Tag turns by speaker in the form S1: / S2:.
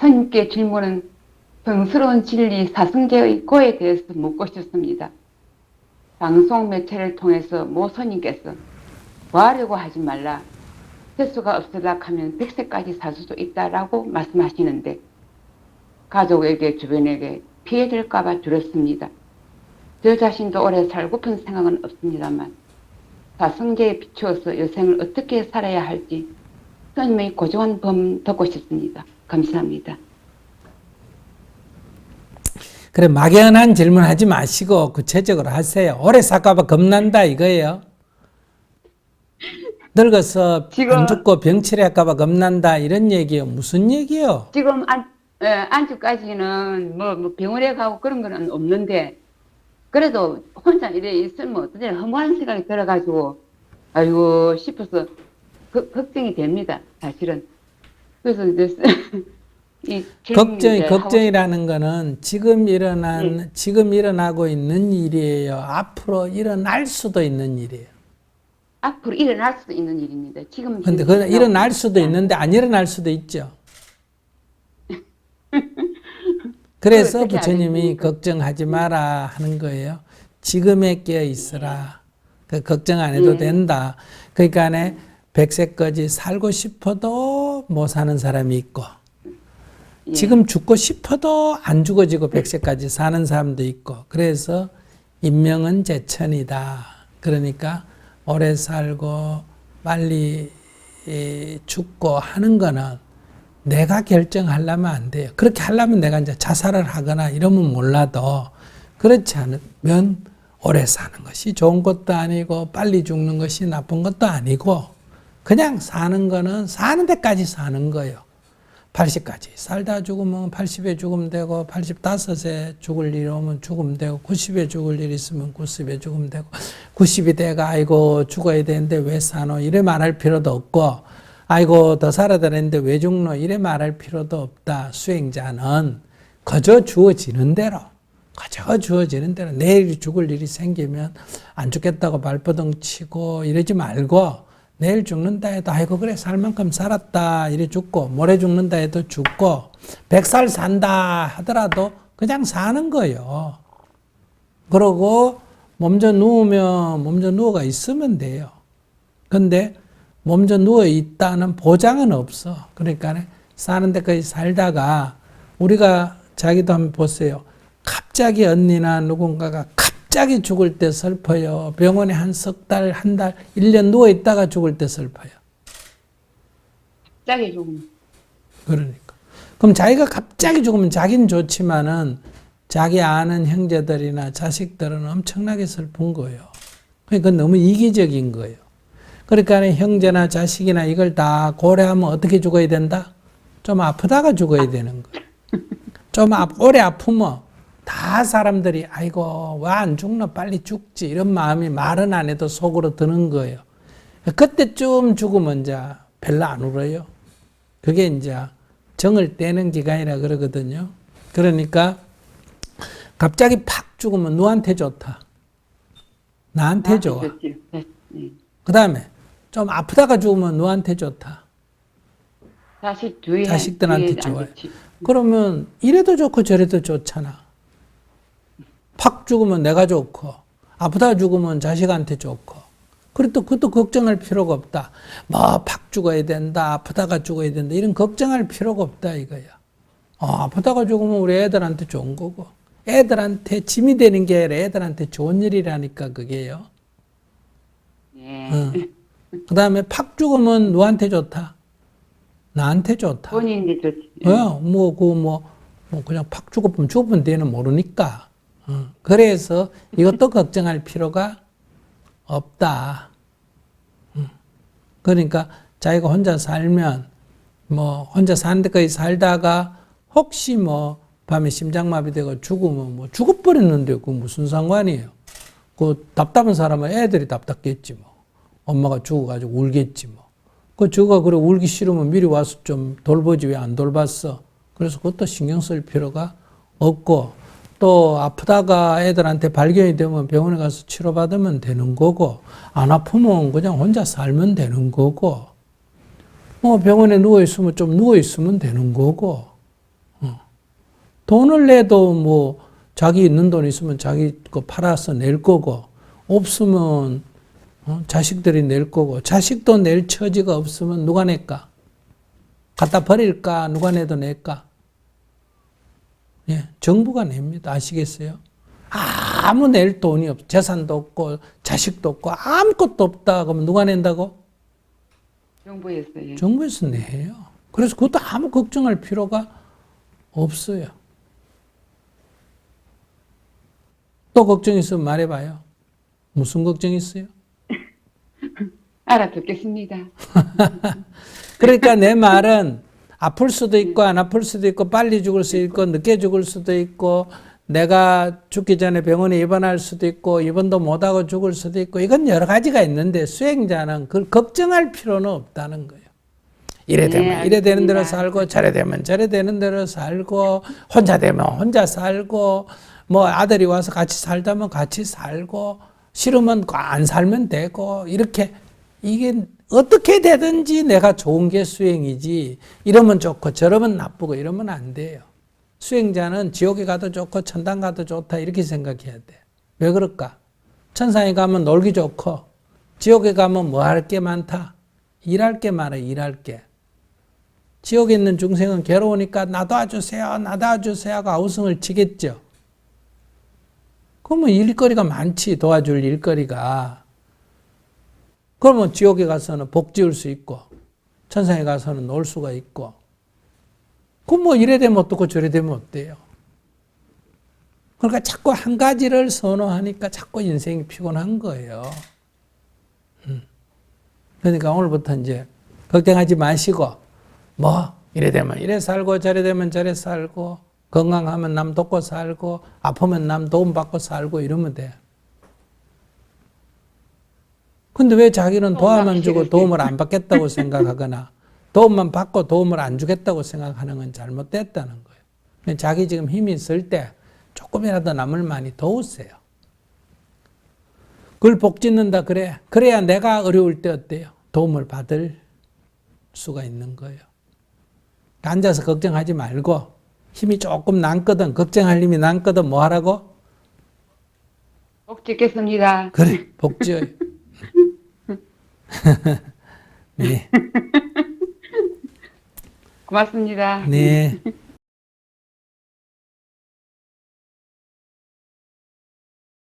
S1: 선님께 질문은 성스러운 진리 사승제의 고에 대해서 묻고 싶습니다. 방송 매체를 통해서 모 선님께서 구하려고 하지 말라. 세수가 없으다 하면 백세까지 살 수도 있다라고 말씀하시는데 가족에게 주변에게 피해될까봐 두렵습니다. 저 자신도 오래 살고픈 생각은 없습니다만 사성제에 비추어서 여생을 어떻게 살아야 할지 선생님의 고정한 법 듣고 싶습니다. 감사합니다.
S2: 그래 막연한 질문하지 마시고 구체적으로 하세요. 오래 살까봐 겁난다 이거예요. 늙어서
S1: 지금-
S2: 안 죽고 병치레할까봐 겁난다 이런 얘기요. 무슨 얘기요?
S1: 지금 안, 에, 안주까지는 뭐, 뭐 병원에 가고 그런 거는 없는데 그래도 혼자 이래 있으면 어떠냐 허무한 생각이 들어가지고 아이고 싶어서 그, 걱정이 됩니다. 사실은. 그래서 이제 이 하고
S2: 걱정이라는 거는 지금 일어난
S1: 네.
S2: 지금 일어나고 있는 일이에요. 앞으로 일어날 수도 있는 일이에요.
S1: 앞으로 일어날 수도 있는 일입니다. 지금
S2: 근데 그 일어날 수도 있는데 안 일어날 수도 있죠. 그래서 부처님이? 걱정하지 마라 하는 거예요. 지금에 깨어 있으라. 그 걱정 안 해도
S1: 네.
S2: 된다. 그러니까 백세까지 살고 싶어도 못 사는 사람이 있고
S1: 예.
S2: 지금 죽고 싶어도 안 죽어지고 백세까지 사는 사람도 있고 그래서 인명은 제천이다. 그러니까 오래 살고 빨리 이, 죽고 하는 거는 내가 결정하려면 안 돼요. 그렇게 하려면 내가 이제 자살을 하거나 이러면 몰라도 그렇지 않으면 오래 사는 것이 좋은 것도 아니고 빨리 죽는 것이 나쁜 것도 아니고 그냥 사는 거는 사는 데까지 사는 거예요. 80까지. 살다 죽으면 80에 죽으면 되고 85세 죽을 일 오면 죽으면 되고 90에 죽을 일 있으면 90에 죽으면 되고 90이 돼가 아이고 죽어야 되는데 왜 사노? 이래 말할 필요도 없고 아이고 더 살아야 되는데 왜 죽노? 이래 말할 필요도 없다. 수행자는 거저 주어지는 대로 거저 주어지는 대로 내일 죽을 일이 생기면 안 죽겠다고 발버둥 치고 이러지 말고 내일 죽는다 해도 아이고 그래 살 만큼 살았다 이래 죽고 모레 죽는다 해도 죽고 백살 산다 하더라도 그냥 사는 거예요. 그러고 몸져 누우면 몸져 누워가 있으면 돼요. 근데 몸져 누워 있다는 보장은 없어. 그러니까 사는 데까지 살다가 우리가 자기도 한번 보세요. 갑자기 언니나 누군가가 갑자기 죽을 때 슬퍼요. 병원에 한 석 달, 한 달, 일년 누워 있다가 죽을 때 슬퍼요.
S1: 갑자기 조금
S2: 그러니까. 그럼 자기가 갑자기 죽으면 자기는 좋지만은 자기 아는 형제들이나 자식들은 엄청나게 슬픈 거예요. 그러니까 너무 이기적인 거예요. 그러니까 형제나 자식이나 이걸 다 고려하면 어떻게 죽어야 된다? 좀 아프다가 죽어야 되는 거예요. 좀 아, 오래 아프면 다 사람들이 아이고 왜 안 죽나 빨리 죽지 이런 마음이 말은 안 해도 속으로 드는 거예요. 그때쯤 죽으면 이제 별로 안 울어요. 그게 이제 정을 떼는 기간이라 그러거든요. 그러니까 갑자기 팍 죽으면 누구한테 좋다. 나한테 좋아.
S1: 네. 네.
S2: 그 다음에 좀 아프다가 죽으면 누구한테 좋다.
S1: 자식
S2: 자식들한테 좋아요.
S1: 좋지.
S2: 그러면 이래도 좋고 저래도 좋잖아. 팍 죽으면 내가 좋고 아프다 죽으면 자식한테 좋고 그래도 그것도 걱정할 필요가 없다. 뭐 팍 죽어야 된다. 아프다가 죽어야 된다. 이런 걱정할 필요가 없다 이거야. 어, 아프다가 죽으면 우리 애들한테 좋은 거고 애들한테 짐이 되는 게 아니라 애들한테 좋은 일이라니까 그게요.
S1: 예.
S2: 그 다음에 팍 죽으면 누구한테 좋다? 나한테 좋다.
S1: 본인이 좋지.
S2: 어, 뭐, 그, 뭐, 뭐, 그냥 팍 죽어보면 죽으면 되는 모르니까. 어, 그래서 이것도 걱정할 필요가 없다. 음. 그러니까 자기가 혼자 살면, 뭐, 혼자 사는 데까지 살다가 혹시 뭐, 밤에 심장마비 되고 죽으면 뭐, 죽어버렸는데 그 무슨 상관이에요. 그 답답한 사람은 애들이 답답겠지 뭐. 엄마가 죽어가지고 울겠지 뭐. 그 저가 그래 울기 싫으면 미리 와서 좀 돌보지 왜 안 돌봤어? 그래서 그것도 신경 쓸 필요가 없고 또 아프다가 애들한테 발견이 되면 병원에 가서 치료받으면 되는 거고 안 아프면 그냥 혼자 살면 되는 거고 뭐 병원에 누워 있으면 좀 누워 있으면 되는 거고 돈을 내도 뭐 자기 있는 돈 있으면 자기 거 팔아서 낼 거고 없으면 어? 자식들이 낼 거고 자식도 낼 처지가 없으면 누가 낼까? 갖다 버릴까? 누가 내도 낼까? 예, 정부가 냅니다. 아시겠어요? 아무 낼 돈이 없, 재산도 없고 자식도 없고 아무것도 없다. 그러면 누가 낸다고?
S1: 정부에서요.
S2: 정부에서 내요. 그래서 그것도 아무 걱정할 필요가 없어요. 또 걱정 있으면 말해봐요. 무슨 걱정 있어요?
S1: 알아듣겠습니다.
S2: 그러니까 내 말은 아플 수도 있고 안 아플 수도 있고 빨리 죽을 수도 있고 늦게 죽을 수도 있고 내가 죽기 전에 병원에 입원할 수도 있고 입원도 못하고 죽을 수도 있고 이건 여러 가지가 있는데 수행자는 그걸 걱정할 필요는 없다는 거예요. 이래
S1: 네,
S2: 되면 이래 되는 대로. 살고 저래 되면 저래 되는 대로 살고 혼자 되면 혼자 살고 뭐 아들이 와서 같이 살다면 같이 살고 싫으면 안 살면 되고 이렇게 이게 어떻게 되든지 내가 좋은 게 수행이지 이러면 좋고 저러면 나쁘고 이러면 안 돼요. 수행자는 지옥에 가도 좋고 천당 가도 좋다 이렇게 생각해야 돼. 왜 그럴까? 천상에 가면 놀기 좋고 지옥에 가면 뭐 할 게 많다. 일할 게 많아 일할 게. 지옥에 있는 중생은 괴로우니까 나 도와주세요, 나 도와주세요 하고 아우성을 치겠죠. 그러면 일거리가 많지, 도와줄 일거리가. 그러면 지옥에 가서는 복 지을 수 있고, 천상에 가서는 놀 수가 있고, 그럼 뭐 이래 되면 어떻고 저래 되면 어때요? 그러니까 자꾸 한 가지를 선호하니까 자꾸 인생이 피곤한 거예요. 음. 그러니까 오늘부터 이제 걱정하지 마시고, 뭐, 이래 되면 이래 살고, 저래 되면 저래 살고, 건강하면 남 돕고 살고, 아프면 남 도움 받고 살고 이러면 돼. 근데 왜 자기는 도움만 주고 도움을 안 받겠다고 생각하거나, 도움만 받고 도움을 안 주겠다고 생각하는 건 잘못됐다는 거예요. 자기 지금 힘이 있을 때 조금이라도 남을 많이 도우세요. 그걸 복 짓는다 그래. 그래야 내가 어려울 때 어때요? 도움을 받을 수가 있는 거예요. 앉아서 걱정하지 말고 힘이 조금 남거든 걱정할 힘이 남거든 뭐 하라고?
S1: 복 짓겠습니다.
S2: 그래 복 지어요. 네,
S1: 고맙습니다.
S2: 네.